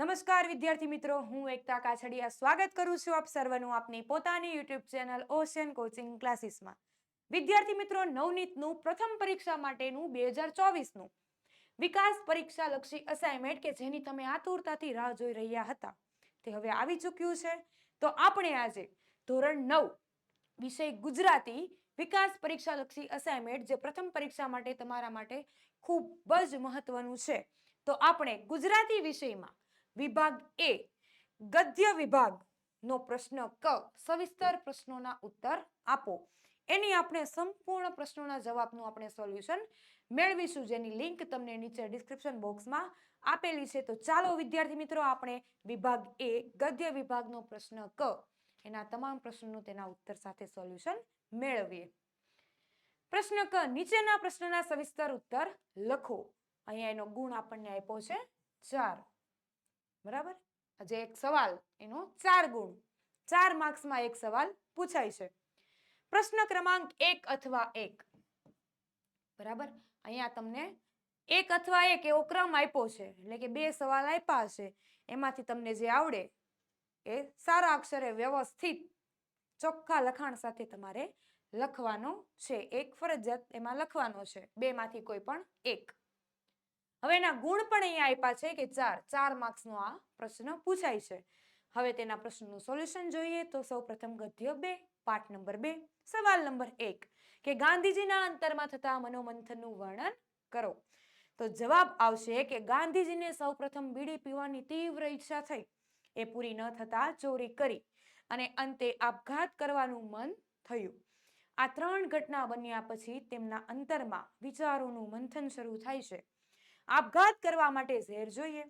નમસ્કાર, વિદ્યાર્થી મિત્રો. હું એકતા કાછડિયા સ્વાગત કરું છું આપ સર્વનું આપની પોતાની યુટ્યુબ ચેનલ ઓશિયન કોચિંગ ક્લાસીસમાં વિદ્યાર્થી મિત્રો, નવનીતનું પ્રથમ પરીક્ષા માટેનું બે હજાર ચોવીસનું વિકાસ પરીક્ષા લક્ષી અસાઇનમેન્ટ કે જેની તમે આતુરતાથી રાહ જોઈ રહ્યા હતા. તે હવે આવી ચૂક્યું છે. તો આપણે આજે ધોરણ નવ વિષય ગુજરાતી વિકાસ પરીક્ષા લક્ષી અસાઇનમેન્ટ જે પ્રથમ પરીક્ષા માટે તમારા માટે ખૂબ જ મહત્વનું છે. તો આપણે ગુજરાતી વિષયમાં વિભાગ એ ગદ્ય વિભાગનો પ્રશ્ન ક, સવિસ્તર પ્રશ્નોના ઉત્તર આપો. એની આપણે સંપૂર્ણ પ્રશ્નોના જવાબનું આપણે સોલ્યુશન મેળવીશું. જેની લિંક તમને નીચે ડિસ્ક્રિપ્શન બોક્સમાં આપેલી છે. તો ચાલો, વિદ્યાર્થી મિત્રો, આપણે વિભાગ એ, ગદ્ય વિભાગનો પ્રશ્ન ક, એના તમામ પ્રશ્નોનું તેના ઉત્તર સાથે સોલ્યુશન મેળવીએ. પ્રશ્ન ક, નીચેના પ્રશ્નના સવિસ્તર ઉત્તર લખો. અહીંયા એનો ગુણ આપણને આપ્યો છે ચાર. બરાબર? આજે એક સવાલ, એનો ચાર ગુણ. ચાર માર્ક્સમાં એક સવાલ પૂછાય છે. પ્રશ્ન ક્રમાંક એક અથવા એક. બરાબર? અહીંયા તમને એક અથવા એક એવો ક્રમ આપ્યો છે, એટલે કે બે સવાલ આપ્યા છે. એમાંથી તમને જે આવડે એ સારા અક્ષરે વ્યવસ્થિત ચોખ્ખા લખાણ સાથે તમારે લખવાનો છે. એક ફરજિયાત એમાં લખવાનો છે. બેમાંથી કોઈ પણ એક. હવે એના ગુણ પણ અહીંયા આપ્યા છે કે ચાર ચાર માર્ક્સનો આ પ્રશ્ન પૂછાય છે. હવે તેના પ્રશ્નનું સોલ્યુશન જોઈએ તો સૌ પ્રથમ ગદ્ય બે, પાઠ નંબર બે, સવાલ નંબર એક, કે ગાંધીજીના અંતરમાં થતા મનોમંથનનું વર્ણન કરો. તો જવાબ આવશે કે ગાંધીજીને સૌ પ્રથમ બીડી પીવાની તીવ્ર ઈચ્છા થઈ. એ પૂરી ન થતા ચોરી કરી અને અંતે આપઘાત કરવાનું મન થયું. આ ત્રણ ઘટના બન્યા પછી તેમના અંતરમાં વિચારોનું મંથન શરૂ થાય છે. આપઘાત કરવા માટે ઝેર જોઈએ.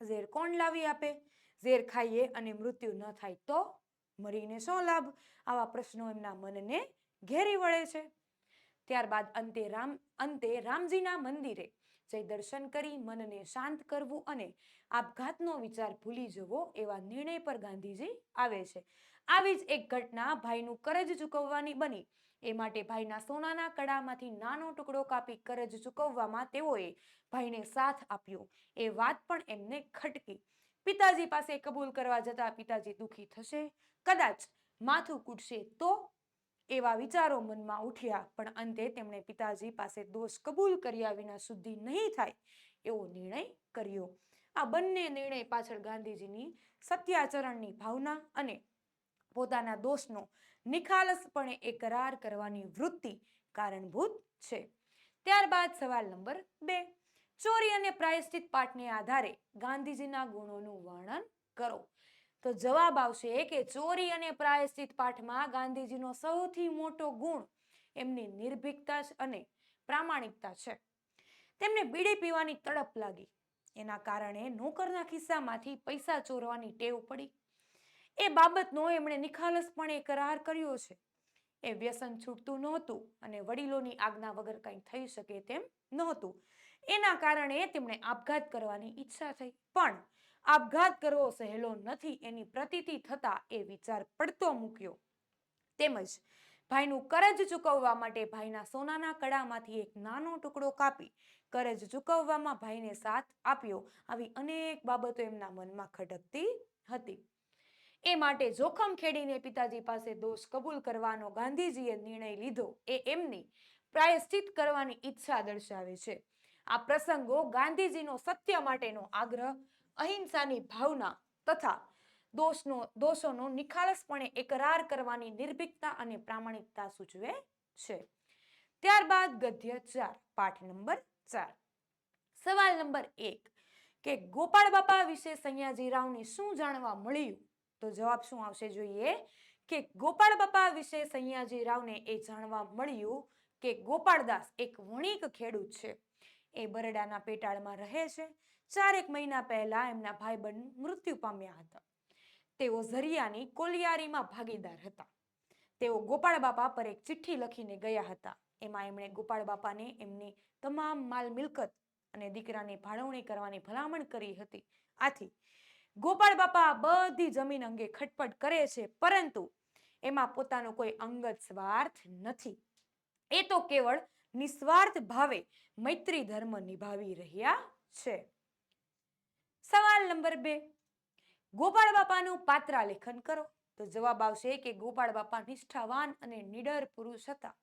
ઝેર કોણ લાવી આપે? ઝેર ખાઈએ અને મૃત્યુ ન થાય તો મરીને શું લાભ? આવા પ્રશ્નો એમના મનને ઘેરી વળે છે. ત્યારબાદ અંતે રામ, અંતે રામજીના મંદિરે જઈ દર્શન કરી મનને શાંત કરવું અને આપઘાતનો વિચાર ભૂલી જવો એવા નિર્ણય પર ગાંધીજી આવે છે. આવી જ એક ઘટના ભાઈનું કરજ ચૂકવવાની બની. એ માટે ભાઈના સોનાના કડામાંથી નાનો ટુકડો કાપી કરજ ચૂકવવામાં તેઓએ ભાઈને સાથ આપ્યો. એ વાત પણ એમને ખટકી. પિતાજી પાસે કબૂલ કરવા જતા પિતાજી દુઃખી થશે. કદાચ માથું કૂટશે તો એવા વિચારો મનમાં ઉઠ્યા, પણ અંતે તેમણે પિતાજી પાસે દોષ કબૂલ કર્યા વિના શુદ્ધિ નહીં થાય એવો નિર્ણય કર્યો. આ બંને નિર્ણય પાછળ ગાંધીજીની સત્યાચરણની ભાવના અને પોતાના દોષનો નિખાલસપણે એકરાર કરવાની વૃત્તિ કારણભૂત છે. ત્યારબાદ સવાલ નંબર બે. ચોરી અને પ્રાયશ્ચિત પાઠને આધારે ગાંધીજીના ગુણોનું વર્ણન કરો. તો જવાબ આવશે કે ચોરી અને પ્રાયશ્ચિત પાઠમાં ગાંધીજીનો સૌથી મોટો ગુણ એમની નિર્ભીકતા અને પ્રામાણિકતા છે. તેમને બીડી પીવાની તડપ લાગી. એના કારણે નોકરના ખિસ્સામાંથી પૈસા ચોરવાની ટેવ પડી. એ બાબતનો એમણે નિખાલસપણે કરાર કર્યો છે. એ વ્યસન છૂટતું નહોતું અને વડીલોની આજ્ઞા વગર કંઈ થઈ શકે તેમ નહોતું. એના કારણે તેમણે આપઘાત કરવાની ઈચ્છા થઈ. પણ આપઘાત કરવો સહેલો નથી. એની પ્રતીતિ થતા એ વિચાર પડતો મૂક્યો. તેમજ ભાઈનું કરજ ચૂકવવા માટે ભાઈના સોનાના કડામાંથી એક નાનો ટુકડો કાપી કરજ ચૂકવવામાં ભાઈને સાથ આપ્યો. આવી અનેક બાબતો એમના મનમાં ખડકતી હતી. એ માટે જોખમ ખેડીને પિતાજી પાસે દોષ કબૂલ કરવાનો ગાંધીજીએ નિર્ણય લીધો. એ એમની પ્રાયશ્ચિત કરવાની ઈચ્છા દર્શાવે છે. આ પ્રસંગો ગાંધીજીનો સત્ય માટેનો આગ્રહ અહિંસાની ભાવના તથા દોષનો, દોષોનો નિખાલસપણે એકરાર કરવાની નિર્ભીકતા અને પ્રામાણિકતા સૂચવે છે. ત્યારબાદ ગદ્ય ચાર, પાઠ નંબર ચાર. સવાલ નંબર એક, કે ગોપાળ બાપા વિશે સૈયાજીરાવને શું જાણવા મળ્યું? તો જવાબ શું આવશે જોઈએ? કે ગોપાળ બાપા વિશે સૈયાજીરાવને એ જાણવા મળ્યું કે ગોપાળદાસ એક વણિક ખેડૂત છે. એ બરડાના પેટાળમાં રહે છે. ચારેક મહિના પહેલા એમના ભાઈબંધ મૃત્યુ પામ્યા હતા. તેઓ ઝરિયાની કોલિયારીમાં ભાગીદાર હતા. તેઓ ગોપાળ બાપા પર એક ચિઠ્ઠી લખીને ગયા હતા. એમાં એમણે ગોપાળ બાપાને એમની તમામ માલ મિલકત અને દીકરાની ભાળવણી કરવાની ભલામણ કરી હતી. આથી ગોપાળ બાપા બધી જમીન અંગે ખટપટ કરે છે, પરંતુ એમાં પોતાનો કોઈ અંગત સ્વાર્થ નથી. એ તો કેવળ નિસ્વાર્થ ભાવે મૈત્રી ધર્મ નિભાવી રહ્યા છે. સવાલ નંબર બે. ગોપાળ બાપાનું પાત્રા લેખન કરો. તો જવાબ આવશે કે ગોપાળ બાપા નિષ્ઠાવાન અને નિડર પુરુષ હતા.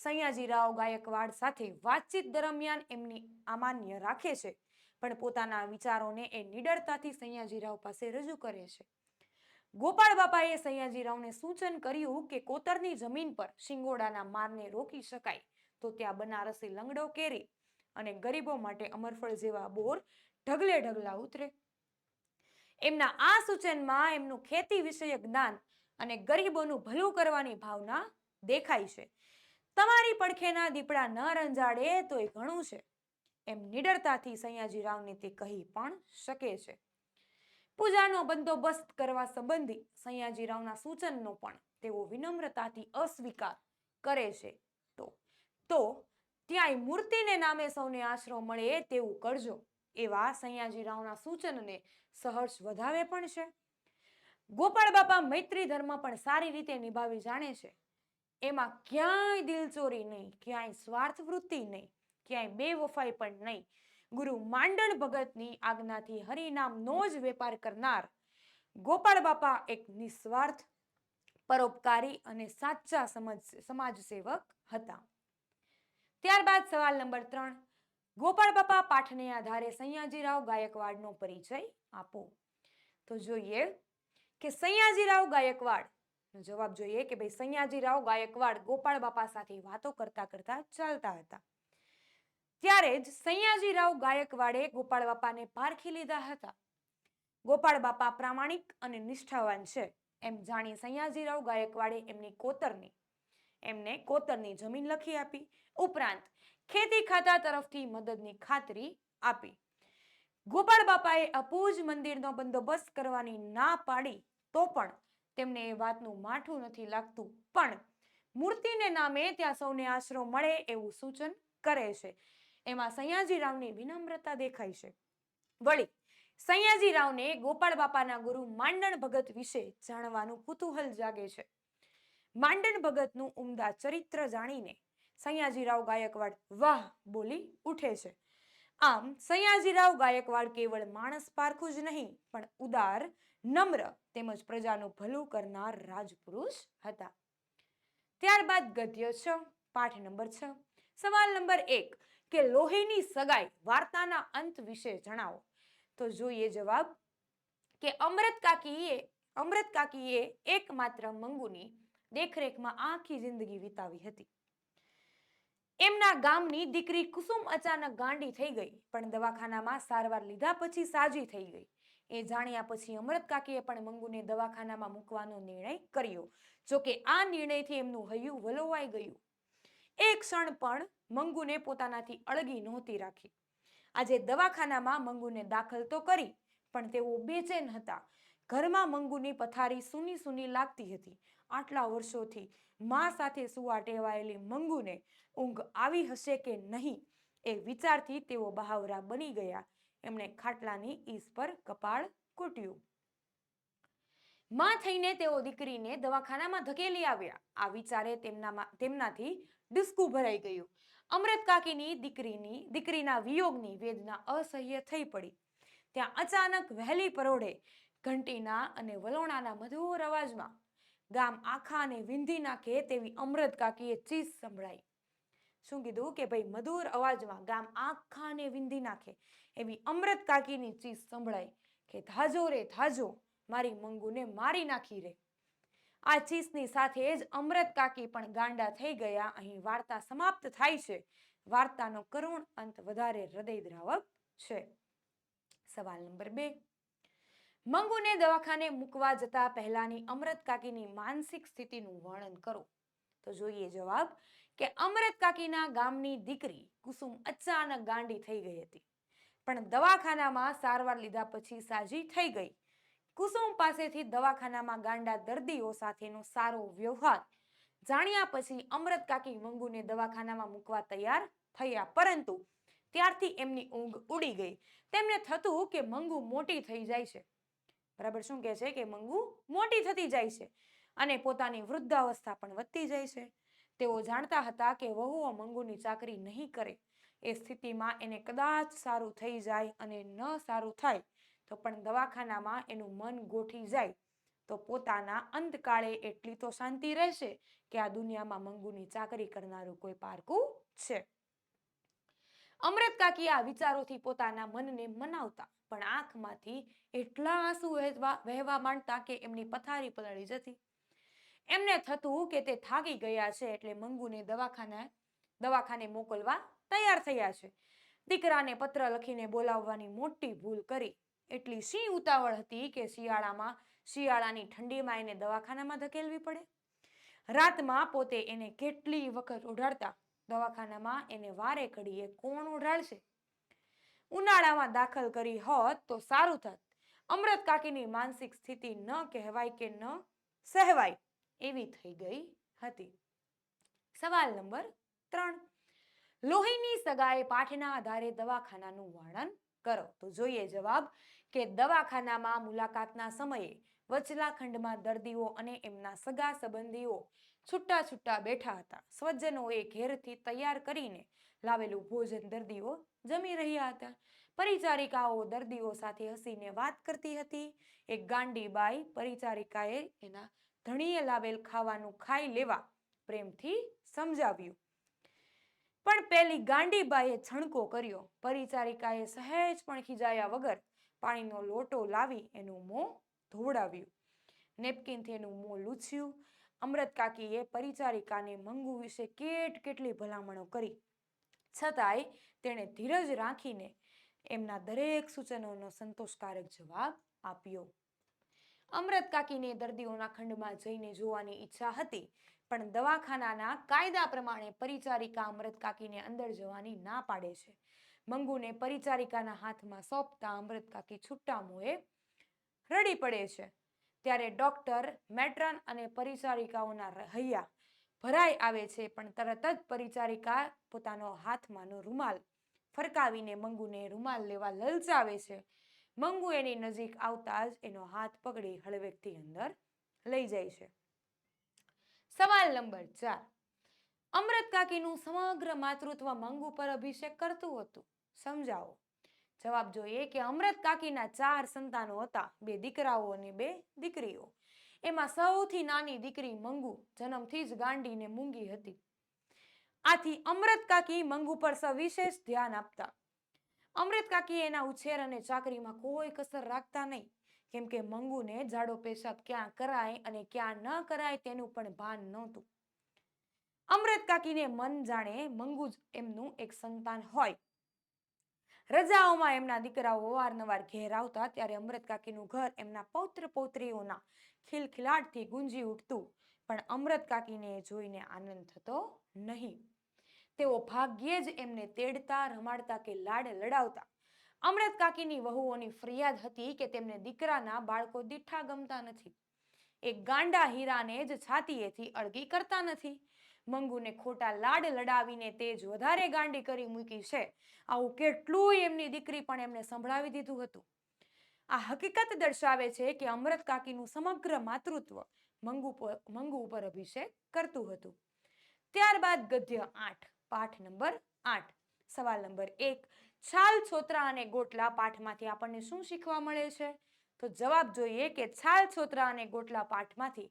સયાજીરાવ ગાયકવાડ સાથે વાતચીત દરમિયાન એમની અમાન્ય રાખે છે, પણ પોતાના વિચારોને એ નિડરતાથી સયાજીરાવ પાસે રજૂ કરે છે. ગોપાળ બાપાએ સયાજીરાવને સૂચન કર્યું કે કોતરની જમીન પર શિંગોડાના મારને રોકી શકાય. તો ત્યાં બનારસી લંગડો કેરી અને ગરીબો માટે અમરફળ જેવા બોર ઢગલે ઢગલા ઉતરે. એમના આ સૂચનમાં એમનું ખેતી વિષયક જ્ઞાન અને ગરીબોનું ભલું કરવાની ભાવના દેખાય છે. તમારી પડખેના દીપડા ન રંજાડે તો એ ઘણું છે. એમ નિડરતાથી સયાજીરાવને તે કહી પણ શકે છે. પૂજાનો બંદોબસ્ત કરવા સંબંધી સયાજીરાવના સૂચનનો પણ તેઓ વિનમ્રતાથી અસ્વીકાર કરે છે. તો તો, ત્યાંય મૂર્તિને નામે સૌને આશરો મળે તેવું કરજો. એવા સયાજીરાવના સૂચનને સહર્ષ વધાવે પણ છે. ગોપાળ બાપા મૈત્રી ધર્મ પણ સારી રીતે નિભાવી જાણે છે. એમાં ક્યાંય દિલચોરી નહીં, ક્યાંય સ્વાર્થ વૃત્તિ નહીં, ક્યાંય બેવફાઈ પણ નહીં. ગુરુ માંડણ ભગતની આજ્ઞાથી હરિનામનો જ વેપાર કરનાર ગોપાળ બાપા એક નિસ્વાર્થ, પરોપકારી અને સાચા સમાજ સમાજ સેવક હતા. ત્યારબાદ સવાલ નંબર ત્રણ ગોપાળ બાપા પાઠને આધારે સૈયાજીરાવ ગાયકવાડનો પરિચય આપો. તો જોઈએ કે સૈયાજીરાવ ગાયકવાડ જવાબ જોઈએ કે ભાઈ સૈયાજીરાવ ગાયકવાડ ગોપાળ બાપા સાથે વાતો કરતા કરતા ચાલતા હતા. ત્યારે જ સૈયાજીરાવ ગાયકવાડે ગોપાળ બાપાને પારખી લીધા હતા. ગોપાળ બાપા પ્રામાણિક અને નિષ્ઠાવાન છે. એમ જાણી સૈયાજીરાવ ગાયકવાડે એમની કોતરની એમને કોતરની જમીન લખી આપી. ઉપરાંત ખેતી ખાતા તરફથી મદદની ખાતરી આપી. ગોપાળ બાપાએ અપૂજ મંદિરનો બંદોબસ્ત કરવાની ના પાડી તો પણ તેમને એ વાતનું માઠું નથી લાગતું. પણ મૂર્તિને નામે ત્યાં સૌને આશરો મળે એવું સૂચન કરે છે. એમાં સયાજીરાવની વિનમ્રતા દેખાય છે. વળી સયાજીરાવને ગોપાળ બાપાના ગુરુ માંડણ ભગત વિશે જાણવાનું કુતૂહલ જાગે છે. માંડણ ભગતનું ઉમદા ચરિત્ર જાણીને સયાજીરાવ ગાયકવાડ વાહ બોલી ઉઠે છે. આમ, સયાજીરાવ ગાયકવાડ કેવળ માણસ પારખું જ નહીં, પણ ઉદાર, નમ્ર તેમજ પ્રજાનું ભલું કરનાર રાજપુરુષ હતા. ત્યારબાદ ગદ્ય છ, પાઠ નંબર છ. સવાલ નંબર એક, કે લોહીની સગાઈ વાર્તાના અંત વિશે જણાવો. તો જોઈએ જવાબ, કે અમૃત કાકીએ અમૃત કાકીએ એકમાત્ર મંગુની દેખરેખમાં આખી જિંદગી વિતાવી હતી. એમના ગામની દીકરી કુસુમ અચાનક ગાંડી થઈ ગઈ, પણ દવાખાનામાં સારવાર લીધા પછી સાજી થઈ ગઈ. એ જાણ્યા પછી અમૃત કાકીએ પણ મંગુને દવાખાનામાં મૂકવાનો નિર્ણય કર્યો. જોકે આ નિર્ણયથી એમનું હૈયું વલોવાઈ ગયું. એક ક્ષણ પણ મંગુને પોતાનાથી અળગી નહોતી રાખી. આજે દવાખાનામાં મંગુને દાખલ તો કરી, પણ તેઓ બેચેન હતા. ઘરમાં મંગુની પથારી સૂની સૂની લાગતી હતી. આટલા વર્ષોથી મા સાથે સુવા ટેવાયેલી મંગુને ઊંઘ આવી હશે કે નહીં એ વિચારથી તેઓ બહાવરા બની ગયા. એમણે ખાટલાની ઈસ પર કપાળ કૂટ્યું માં થઈને તેઓ દીકરીને દવાખાનામાં ધકેલી આવ્યા. આ વિચારે તેમનામાં, તેમનાથી ડિસ્કું ભરાઈ ગયું. અમૃત કાકીની દીકરીની, દીકરીના વિયોગની વેદના અસહ્ય થઈ પડી. ત્યાં અચાનક વહેલી પરોઢે ઘંટીના અને વલોણાના મધુર અવાજમાં ગામ આખાને વિંધી નાખે તેવી અમૃત કાકીએ ચીસ સંભળાઈ. શું કીધું? કે ભાઈ મધુર અવાજમાં ગામ આખાને વિંધી નાખે એવી અમૃત કાકીની ચીસ સંભળાઈ કે થાજો રે થાજો મારી મંગુને મારી નાખી રે. આ ચીસની સાથે જ અમૃત કાકી પણ ગાંડા થઈ ગયા. અહીં વાર્તા સમાપ્ત થાય છે. વાર્તાનો કરુણ અંત વધારે હૃદયદ્રાવક છે. સવાલ નંબર બે. મંગુને દવાખાને મૂકવા જતા પહેલાની અમૃત કાકીની માનસિક સ્થિતિનું વર્ણન કરો. તો જોઈએ જવાબ કે અમૃત કાકીના ગામની દીકરી કુસુમ અચાનક ગાંડી થઈ ગઈ હતી. પણ દવાખાનામાં સારવાર લીધા પછી સાજી થઈ ગઈ. કુસુમ પાસેથી દવાખાનામાં ગાંડા દર્દીઓ સાથેનો સારો વ્યવહાર જાણ્યા પછી અમૃત કાકી મંગુને દવાખાનામાં મૂકવા તૈયાર થયા. પરંતુ ત્યારથી એમની ઊંઘ ઉડી ગઈ. તેમને થતું કે મંગુ મોટી થઈ જાય છે. બરાબર? શું કહે છે કે મંગુ મોટી થતી જાય છે અને પોતાની વૃદ્ધાવસ્થા પણ વધતી જાય છે. તેઓ જાણતા હતા કે વહુઓ મંગુની ચાકરી નહીં કરે. એ સ્થિતિમાં એને કદાચ સારું થઈ જાય અને ન સારું થાય તો પણ દવાખાનામાં એનું મન ગોઠી જાય. તો પોતાના અંતકાળે એટલી તો શાંતિ રહેશે કે આ દુનિયામાં મંગુની ચાકરી કરનારું કોઈ પારકું છે. અમૃત કાકી આ વિચારોથી પોતાના મનને મનાવતા પણ આંખમાંથી એટલા આંસુ વહેવા માંડતા કે એમની પથારી પલળી જતી. એમને થતું કે તે થાકી ગયા છે એટલે મંગુને દવાખાને દવાખાને મોકલવા તૈયાર થયા છે. દીકરાને પત્ર લખીને બોલાવવાની મોટી ભૂલ કરી. એટલી સિંહ ઉતાવળ હતી કે શિયાળામાં, શિયાળાની ઠંડીમાં એને દવાખાનામાં ધકેલવી પડે? રાતમાં પોતે એને કેટલી વખત ઓઢાડતા? દવાખાનામાં એને વારે ઘડીએ કોણ ઓઢાડશે ઉનાળામાં દાખલ કરી હોત તો સારું થાત. અમૃત કાકીની માનસિક સ્થિતિ ન કહેવાય કે ન સહેવાય એવી થઈ ગઈ હતી. સવાલ નંબર ત્રણ. લોહીની સગાએ પાઠના આધારે દવાખાનાનું વર્ણન કરો. તો જોઈએ જવાબ કે દવાખાનામાં મુલાકાતના સમયે વચલા ખંડમાં દર્દીઓ અને એમના સગા સંબંધીઓ છૂટા છૂટા બેઠા હતા. સ્વજનોએ ઘેરથી તૈયાર કરીને લાવેલું ભોજન દર્દીઓ જમી રહ્યા હતા. પરિચારિકાઓ દર્દીઓ સાથે હસીને વાત કરતી હતી. એક ગાંડી બાઈ પરિચારિકાએ એના ધણીએ લાવેલ ખાવાનું ખાઈ લેવા પ્રેમથી સમજાવ્યું. પણ પેલી ગાંડીબાઈએ છણકો કર્યો. પરિચારિકાએ સહેજ પણ ખીજાયા વગર પાણીનો લોટો લાવી એનું મોં ધોવડાવ્યું. નેપકિનથી એનું મોં લૂછ્યું. અમૃત કાકીએ પરિચારિકાને મંગુ વિશે કેટ કેટલી ભલામણો કરી. છતાંય તેણે ધીરજ રાખીને એમના દરેક સૂચનોનો સંતોષકારક જવાબ આપ્યો. અમૃત કાકીને દર્દીઓના ખંડમાં જઈને જોવાની ઈચ્છા હતી, પણ દવાખાનાના કાયદા પ્રમાણે પરિચારિકા અમૃત કાકીને અંદર જવાની ના પાડે છે. મંગુને પરિચારિકાના હાથમાં સોંપતા અમૃત કાકી છૂટા રડી પડે છે. ત્યારે ડોક્ટર, મેટ્રન અને પરિચારિકાઓના હૈયા ભરાઈ આવે છે, પણ તરત જ પરિચારિકા પોતાનો હાથમાંનો રૂમાલ ફરકાવીને મંગુને રૂમાલ લેવા લલચાવે છે. મંગુ એની નજીક આવતા જ એનો હાથ પકડી હળવેકથી અંદર લઈ જાય છે. સવાલ નંબર ચાર. અમૃત કાકીનું સમગ્ર માતૃત્વ મંગુ પર અભિષેક કરતું હતું. સમજાવો. જવાબ જોઈએ કે અમૃત કાકીના ચાર સંતાનો હતા, બે દીકરાઓ અને બે દીકરીઓ. એમાં સૌથી નાની દીકરી મંગુ જન્મથી જ ગાંડીને મૂંગી હતી. આથી અમૃત કાકી મંગુ પર સવિશેષ ધ્યાન આપતા. અમૃત કાકી એના ઉછેર અને ચાકરીમાં કોઈ કસર રાખતા નહીં. કેમ કે મંગુને જાડો પેશાબ ક્યાં કરાય અને ક્યાં ન કરાય તેનું પણ ભાન નહોતું. અમૃત કાકીને મન જાણે મંગુ જ એમનું એક સંતાન હોય. રજાઓમાં એમના દીકરાઓ અવારનવાર ઘેર આવતા ત્યારે અમૃત કાકીનું ઘર એમના પૌત્ર પૌત્રીઓના ખિલખિલાટથી ગુંજી ઉઠતું. પણ અમૃત કાકીને એ જોઈને આનંદ થતો નહીં. તેઓ ભાગ્યે જ એમને તેડતા, રમાડતા કે લાડ લડાવતા. અમૃત કાકીની વહુઓની ફરિયાદ હતી કે તેમને દીકરાના બાળકો દીઠા ગમતા નથી. એ ગાંડા હીરાને જ છાતીએથી અળગી કરતા નથી. મંગુને ખોટા લાડ લડાવીને તે જ વધારે ગાંડી કરી મૂકી છે. આવું કેટલું એમની દીકરી પણ એમને સંભળાવી દીધું હતું. આ હકીકત દર્શાવે છે કે અમૃત કાકીનું સમગ્ર માતૃત્વ મંગુ મંગુ ઉપર અભિષેક કરતું હતું. ત્યારબાદ ગદ્ય આઠ, પાઠ નંબર આઠ, સવાલ નંબર એક, છાલ છોતરા અને ગોટલા પાઠમાંથી આપણને શું શીખવા મળે છે? તો જવાબ જોઈએ કે છાલ છોતરા અને ગોટલા પાઠમાંથી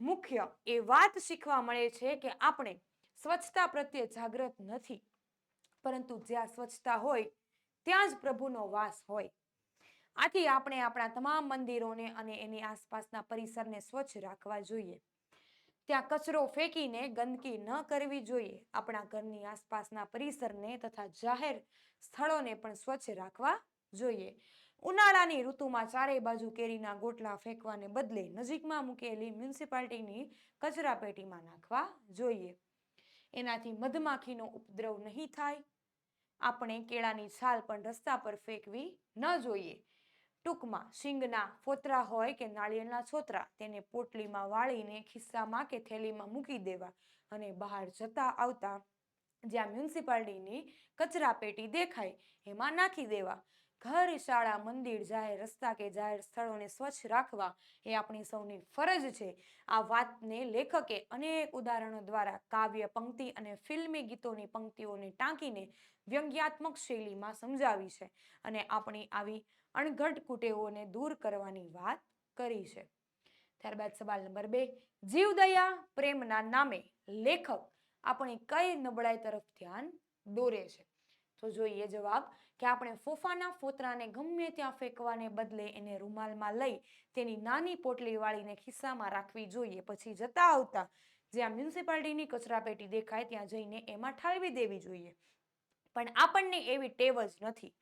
મુખ્ય એ વાત શીખવા મળે છે કે આપણે સ્વચ્છતા પ્રત્યે જાગૃત નથી. પરંતુ જ્યાં સ્વચ્છતા હોય, ત્યાં જ પ્રભુનો વાસ હોય. આથી આપણે આપણા તમામ મંદિરોને અને એની આસપાસના પરિસરને સ્વચ્છ રાખવા જોઈએ. ત્યાં કચરો ફેંકીને ગંદકી ન કરવી જોઈએ. આપણા ઘરની આસપાસના પરિસરને તથા જાહેર સ્થળોને પણ સ્વચ્છ રાખવા જોઈએ. ઉનાળાની ઋતુમાં ચારેય બાજુ કેરીના ગોટલા ફેંકવાને બદલે નજીકમાં મૂકેલી મ્યુનિસિપાલિટીની કચરા પેટીમાં નાખવા જોઈએ. એનાથી મધમાખીનો ઉપદ્રવ નહીં થાય. આપણે કેળાની છાલ પણ રસ્તા પર ફેંકવી ન જોઈએ. ટૂંકમાં શીંગના ફોતરા હોય કે નાળિયેરના છોતરા તેને પોટલીમાં વાળીને ખિસ્સામાં કે થેલીમાં મૂકી દેવા અને બહાર જતા આવતા જ્યાં મ્યુનિસિપાલિટીની કચરા પેટી દેખાય એમાં નાખી દેવા. ઘર, શાળા, મંદિર, જાહેર રસ્તા કે જાહેર સ્થળોને સ્વચ્છ રાખવા એ આપણી સૌની ફરજ છે. આ વાતને લેખકે અનેક ઉદાહરણો દ્વારા કાવ્ય, પંક્તિ અને ફિલ્મી ગીતોની પંક્તિઓને ટાંકીને વ્યંગ્યાત્મક શૈલીમાં સમજાવી છે અને આપણી આવી અણઘટ કુટેવોને દૂર કરવાની વાત કરી છે. ત્યારબાદ સવાલ નંબર બે જીવદયા પ્રેમના નામે લેખક આપણી કઈ નબળાઈ તરફ ધ્યાન દોરે છે? તો જોઈએ જવાબ કે આપણે ફોફાના ફોતરાને ગમે ત્યાં ફેંકવાને બદલે એને રૂમાલમાં લઈ તેની નાની પોટલી વાળીને ખિસ્સામાં રાખવી જોઈએ. પછી જતા આવતા જ્યાં મ્યુનિસિપાલિટીની કચરાપેટી દેખાય ત્યાં જઈને એમાં ઠાલવી દેવી જોઈએ. પણ આપણને એવી ટેવ જ નથી.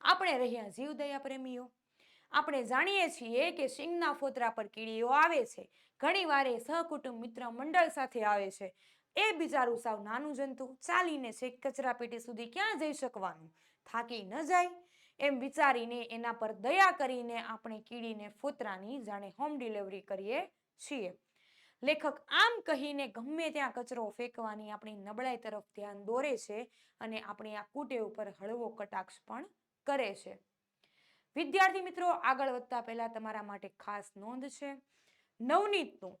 આપણે રહ્યા જીવદયા પ્રેમીઓ. આપણે જાણીએ છીએ કે સિંગના ફોતરા પર કીડીઓ આવે છે. ઘણીવાર એ સહકુટુંબ મિત્ર મંડળ સાથે આવે છે. એ બિચારું સાવ નાનું જંતુ. ચાલીને છે કચરાપેટી સુધી ક્યાં જઈ શકવાનું? થાકી ન જાય એમ વિચારીને એના પર દયા કરીને આપણે કીડીને ફૂતરાની જાણે હોમ ડિલિવરી કરીએ છીએ. લેખક આમ કહીને ગમે ત્યાં કચરો ફેંકવાની આપણી નબળાઈ તરફ ધ્યાન દોરે છે અને આપણી આ કુટે ઉપર હળવો કટાક્ષ પણ કરે છે. વિદ્યાર્થી મિત્રો, આગળ વધતા પહેલા તમારા માટે ખાસ નોંધ છે. નવનીતનું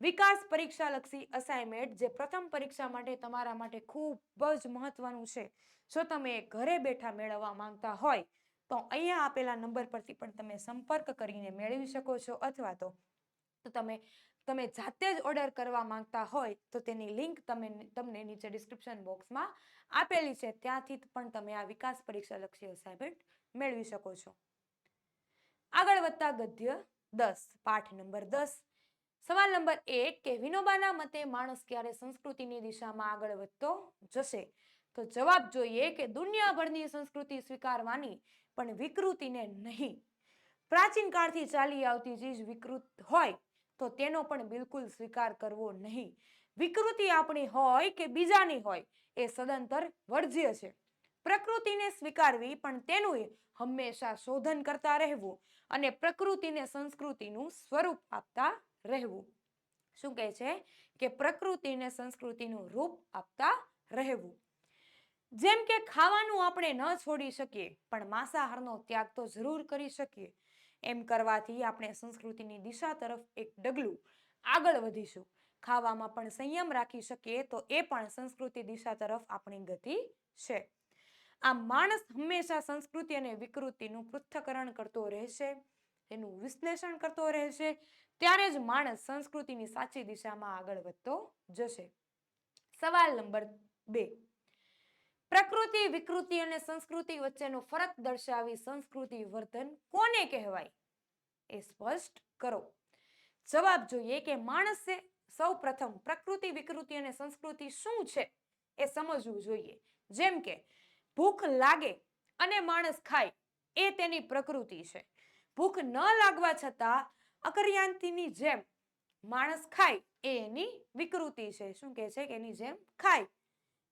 વિકાસ પરીક્ષા લક્ષી અસાઇનમેન્ટ જે પ્રથમ પરીક્ષા માટે તમારા માટે ખૂબ જ મહત્વનું છે. જો તમે ઘરે બેઠા મેળવવા માંગતા હોય, તો અહીંયા આપેલા નંબર પરથી પણ તમે સંપર્ક કરીને મેળવી શકો છો અથવા તો તમે તમે જાતે જ ઓર્ડર કરવા માંગતા હોય, તો તેની લિંક તમે તમને નીચે ડિસ્ક્રિપ્શન બોક્સમાં આપેલી છે. ત્યાંથી પણ તમે આ વિકાસ પરીક્ષા લક્ષી અસાઇનમેન્ટ મેળવી શકો છો. આગળ વધતા ગદ્ય દસ, પાઠ નંબર દસ. સવાલ નંબર એક, કે વિનોબાના મતે માણસ ક્યારે સંસ્કૃતિની દિશામાં આગળ વધતો જશે? તો જવાબ જોઈએ કે દુનિયાભરની સંસ્કૃતિ સ્વીકારવાની, પણ વિકૃતિને નહીં. પ્રાચીન કાળથી ચાલી આવતી ચીજ વિકૃત હોય, તો તેનો પણ બિલકુલ સ્વીકાર કરવો નહીં. વિકૃતિ આપણી હોય કે બીજાની હોય, એ સદંતર વર્જ્ય છે. પ્રકૃતિને સ્વીકારવી, પણ તેનું હંમેશા શોધન કરતા રહેવું અને પ્રકૃતિને સંસ્કૃતિનું સ્વરૂપ આપતા રહેવું. શું કહે છે? કે પ્રકૃતિને સંસ્કૃતિનું રૂપ આપતા રહેવું. જેમ કે ખાવાનું આપણે ન છોડી શકીએ, પણ માંસાહારનો ત્યાગ તો જરૂર કરી શકીએ. એમ કરવાથી આપણે સંસ્કૃતિની દિશા તરફ એક ડગલું આગળ વધીશું. ખાવામાં પણ સંયમ રાખી શકીએ તો એ પણ સંસ્કૃતિ દિશા તરફ આપણી ગતિ છે. આમ માણસ હંમેશા સંસ્કૃતિ અને વિકૃતિનું પૃથ્થકરણ કરતો રહેશે. તેનું વિશ્લેષણ કરતો રહેશે, ત્યારે જ માણસ સંસ્કૃતિની સાચી દિશામાં આગળ વધતો જશે. સવાલ નંબર બે. પ્રકૃતિ, વિકૃતિ અને સંસ્કૃતિ વચ્ચેનો ફરક દર્શાવી સંસ્કૃતિ વર્તન કોને કહેવાય? એ સ્પષ્ટ કરો. જવાબ જોઈએ કે માણસે સૌ પ્રથમ પ્રકૃતિ, વિકૃતિ અને સંસ્કૃતિ શું છે એ સમજવું જોઈએ. જેમ કે ભૂખ લાગે અને માણસ ખાય એ તેની પ્રકૃતિ છે. ભૂખ ન લાગવા છતાં અકર્યાંતિની જેમ માણસ ખાય એ એની વિકૃતિ છે. શું કહે છે કે એની જેમ ખાય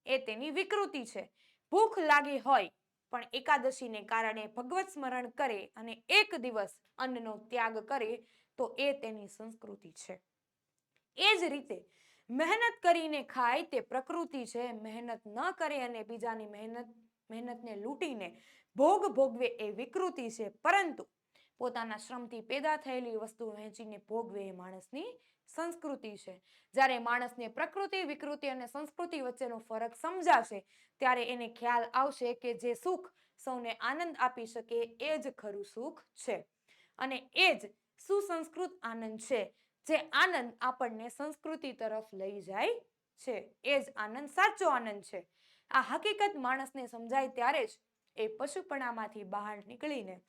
એ તેની વિકૃતિ છે. ભૂખ લાગી હોય પણ એકાદશીને કારણે ભગવત સ્મરણ કરે અને એક દિવસ અન્નનો ત્યાગ કરે તો એ તેની સંસ્કૃતિ છે. એ જ રીતે મહેનત કરીને ખાય તે પ્રકૃતિ છે. મહેનત ન કરે અને બીજાની મહેનત, મહેનતને લૂંટીને ભોગ ભોગવે એ વિકૃતિ છે. પરંતુ પોતાના શ્રમથી પેદા થયેલી વસ્તુ વહેંચીને ભોગવે એ માણસની સંસ્કૃતિ છે. જ્યારે માણસને પ્રકૃતિ, વિકૃતિ અને સંસ્કૃતિ વચ્ચેનો ફરક સમજાશે, ત્યારે એને ખ્યાલ આવશે કે જે સુખ સૌને આનંદ આપી શકે એ જ ખરું સુખ છે. અને એ જ સુસંસ્કૃત આનંદ છે, જે આનંદ આપણને સંસ્કૃતિ તરફ લઈ જાય છે. એ જ આનંદ સાચો આનંદ છે. આ હકીકત માણસને સમજાય ત્યારે જ એ પશુપણામાંથી બહાર નીકળીને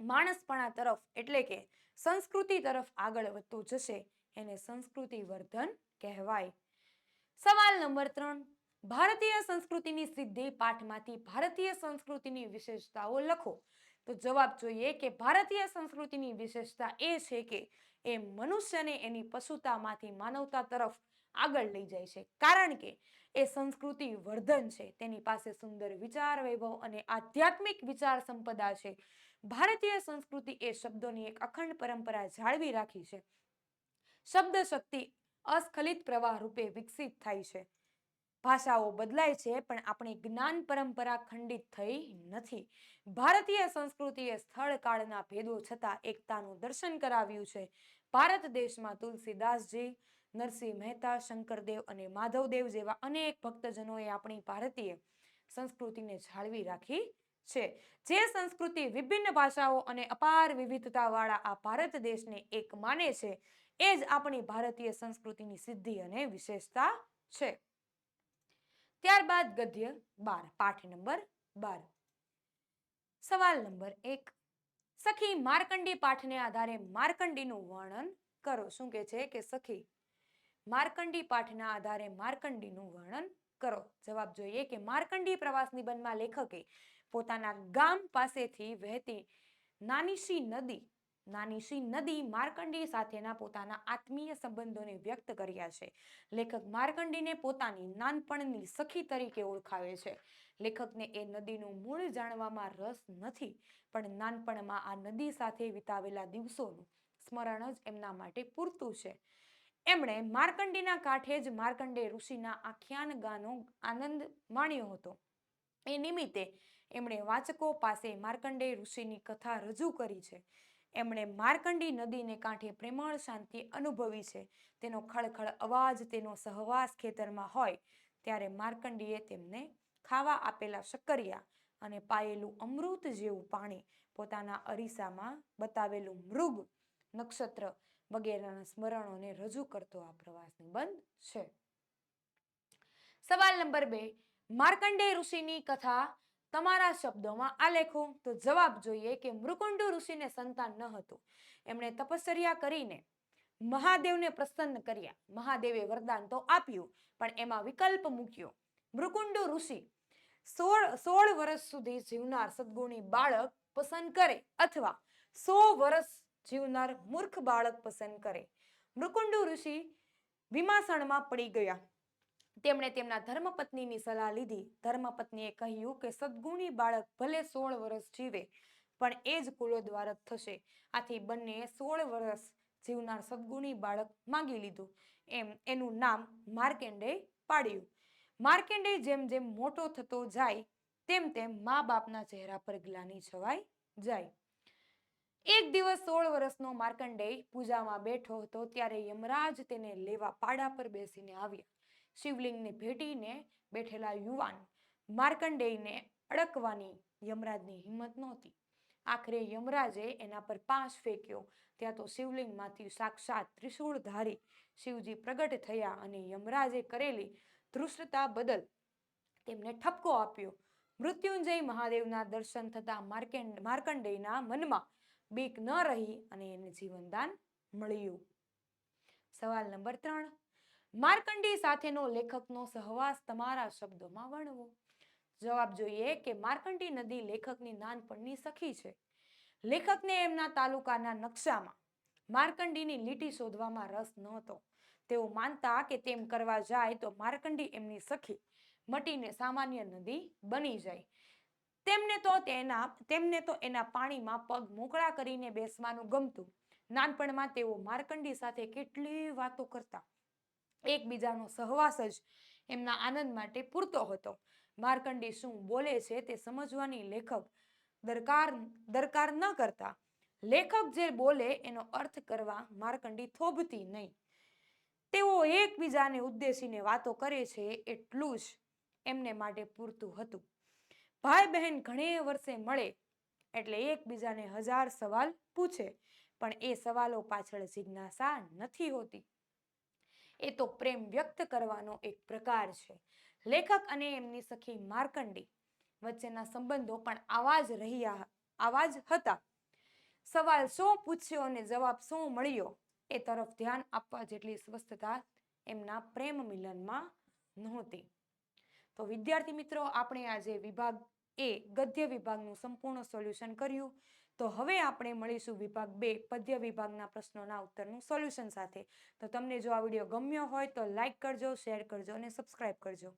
માણસપણા તરફ એટલે કે સંસ્કૃતિ તરફ આગળ વધતો જશે, એને સંસ્કૃતિ વર્ધન કહેવાય. સવાલ નંબર ત્રણ, ભારતીય સંસ્કૃતિની સિદ્ધિ પાઠમાંથી ભારતીય સંસ્કૃતિની વિશેષતાઓ લખો. તો જવાબ જોઈએ કે ભારતીય સંસ્કૃતિની વિશેષતા એ છે કે એ મનુષ્યને એની પશુતામાંથી માનવતા તરફ આગળ લઈ જાય છે. કારણ કે એ સંસ્કૃતિ વર્ધન છે. તેની પાસે સુંદર વિચાર, વૈભવ અને આધ્યાત્મિક વિચાર સંપદા છે. ભારતીય સંસ્કૃતિ એ શબ્દોની એક અખંડ પરંપરા જાળવી રાખી છે. શબ્દ શક્તિ અસ્ખલિત પ્રવાહ રૂપે વિકસિત થાય છે. ભાષાઓ બદલાય છે, પણ આપણી જ્ઞાન પરંપરા ખંડિત થઈ નથી. ભારતીય સંસ્કૃતિએ સ્થળ કાળના ભેદો છતાં એકતાનું દર્શન કરાવ્યું છે. ભારત દેશમાં તુલસીદાસજી, નરસિંહ મહેતા, શંકરદેવ અને માધવદેવ જેવા અનેક ભક્તજનોએ આપણી ભારતીય સંસ્કૃતિને જાળવી રાખી છે. જે સંસ્કૃતિ વિભિન્ન ભાષાઓ અને અપાર વિવિધતાવાળા આ ભારત દેશને એક માને છે, એ જ આપણી ભારતીય સંસ્કૃતિની સિદ્ધિ અને વિશેષતા છે. ત્યારબાદ ગદ્ય બાર, પાઠ નંબર બાર. સવાલ નંબર એક. સખી માર્કંડી પાઠને આધારે માર્કંડીનું વર્ણન કરો. શું કે છે કે સખી માર્કંડી પાઠના આધારે માર્કંડીનું વર્ણન કરો? જવાબ જોઈએ કે માર્કંડી પ્રવાસ નિબંધમાં લેખકે પોતાના ગામ પાસેથી વહેતી નાનીશી નદી નાનીશી નદી માર્કંડી સાથેના પોતાના આત્મીય સંબંધોને વ્યક્ત કર્યા છે. લેખક માર્કંડીને પોતાની નાનપણની સખી તરીકે ઓળખાવે છે. લેખકને એ નદીનું મૂળ જાણવામાં રસ નથી, પણ નાનપણમાં આ નદી સાથે વિતાવેલા દિવસોનું સ્મરણ જ એમના માટે પૂરતું છે. એમણે માર્કંડીના કાંઠે જ માર્કંડે ઋષિના આખ્યાન ગાનો આનંદ માણ્યો હતો. એ નિમિત્તે એમણે વાચકો પાસે માર્કંડેય ઋષિની કથા રજૂ કરી છે. એમણે માર્કંડી નદીને કાંઠે પ્રેમળ શાંતિ અનુભવી છે. તેનો ખળખળ અવાજ, તેનો સહવાસ ખેતરમાં હોય ત્યારે માર્કંડીએ તેમને ખાવા આપેલા શક્કરિયા અને પાયેલું અમૃત જેવું પાણી પોતાના અરીસામાં બતાવેલું મૃગ નક્ષત્ર વગેરેના સ્મરણોને રજૂ કરતો આ પ્રવાસ નિબંધ છે. સવાલ નંબર બે. માર્કંડે ઋષિની કથા તમારા શબ્દોમાં આલેખો તો જવાબ જોઈએ કે મૃકુંડુ ઋષિને સંતાન ન હતું. એમણે તપશ્ચર્યા કરીને મહાદેવને પ્રસન્ન કર્યા. મહાદેવે વરદાન તો આપ્યું, પણ એમાં વિકલ્પ મૂક્યો. મૃકુંડુ ઋષિ સોળ સોળ વર્ષ સુધી જીવનાર સદગુણી બાળક પસંદ કરે અથવા સો વર્ષ જીવનાર મૂર્ખ બાળક પસંદ કરે. મૃકુંડુ ઋષિ વિમાસણમાં પડી ગયા. તેમણે તેમના ધર્મપત્નીની સલાહ લીધી. ધર્મપત્નીએ કહ્યું કે, સદગુણી બાળક ભલે સોળ વર્ષ જીવે, પણ એ જ કુલોદ્વારક થશે. આથી બંને સોળ વર્ષ જીવનાર સદગુણી બાળક માંગી લીધું. એમ એનું નામ માર્કેન્ડે પાડ્યું. માર્કેન્ડે જેમ જેમ મોટો થતો જાય, તેમ તેમ મા બાપના ચહેરા પર ગ્લાની છવાઈ જાય. એક દિવસ સોળ વર્ષનો માર્કંડેય પૂજામાં બેઠો હતો, ત્યારે યમરાજ તેને લેવા પાડા પર બેસીને આવ્યા. શિવલિંગને ભેટીને બેઠેલા યુવાન માર્કંડેયને અડકવાની યમરાજની હિંમત નહોતી. આખરે યમરાજે એના પર પાંચ ફેંક્યો. ત્યાં તો શિવલિંગમાંથી સાક્ષાત ત્રિશૂળધારી શિવજી પ્રગટ થયા અને યમરાજે કરેલી ધૃષ્ટતા બદલ તેમને ઠપકો આપ્યો. મૃત્યુંજય મહાદેવના દર્શન થતા માર્કેન્ડ, માર્કંડેયના મનમાં બીક ન રહી અને એને જીવનદાન મળ્યું. સવાલ નંબર ત્રણ. માર્કંડી સાથેનો લેખકનો સહવાસ તમારા શબ્દોમાં વર્ણવો. જવાબ જોઈએ કે માર્કંડી નદી લેખકની નાનપણની સખી છે. લેખકને એમના તાલુકાના નકશામાં માર્કંડીની લીટી શોધવામાં રસ નહોતો. તેઓ માનતા કે તેમ કરવા જાય તો માર્કંડી એમની સખી મટીને સામાન્ય નદી બની જાય. તેમને તો તેના, તેમને તો એના પાણીમાં પગ મોકળા કરીને બેસવાનું ગમતું. નાનપણમાં તેઓ માર્કંડી સાથે કેટલી વાતો કરતા. એકબીજાનો સહવાસ જ એમના આનંદ માટે પૂરતો હતો. માર્કંડી શું બોલે છે તે સમજવાની લેખક દરકાર દરકાર ન કરતા. લેખક જે બોલે એનો અર્થ કરવા માર્કંડી થોભતી નહીં. તેઓ એકબીજાને ઉદ્દેશીને વાતો કરે છે એટલું જ એમને માટે પૂરતું હતું. ભાઈ બહેન ઘણે વર્ષે મળે એટલે એકબીજાને હજાર સવાલ પૂછે, પણ એ સવાલો પાછળ જિજ્ઞાસા નથી હોતી. એ તો પ્રેમ વ્યક્ત કરવાનો એક પ્રકાર છે. લેખક અને એમની સખી માર્કંડી વચ્ચેના સંબંધો પણ આવા જ રહ્યા આવા જ હતા. સવાલ શું પૂછ્યો અને જવાબ શું મળ્યો એ તરફ ધ્યાન આપવા જેટલી સ્વસ્થતા એમના પ્રેમ મિલનમાં નહોતી. તો વિદ્યાર્થી મિત્રો, આપણે આજે વિભાગ એ ગદ્ય વિભાગનું સંપૂર્ણ સોલ્યુશન કર્યું. તો હવે આપણે મળીશું વિભાગ બે, પદ્ય વિભાગના પ્રશ્નોના ઉત્તરનું સોલ્યુશન સાથે. તો તમને જો આ વીડિયો ગમ્યો હોય તો લાઈક કરજો, શેર કરજો અને સબસ્ક્રાઈબ કરજો.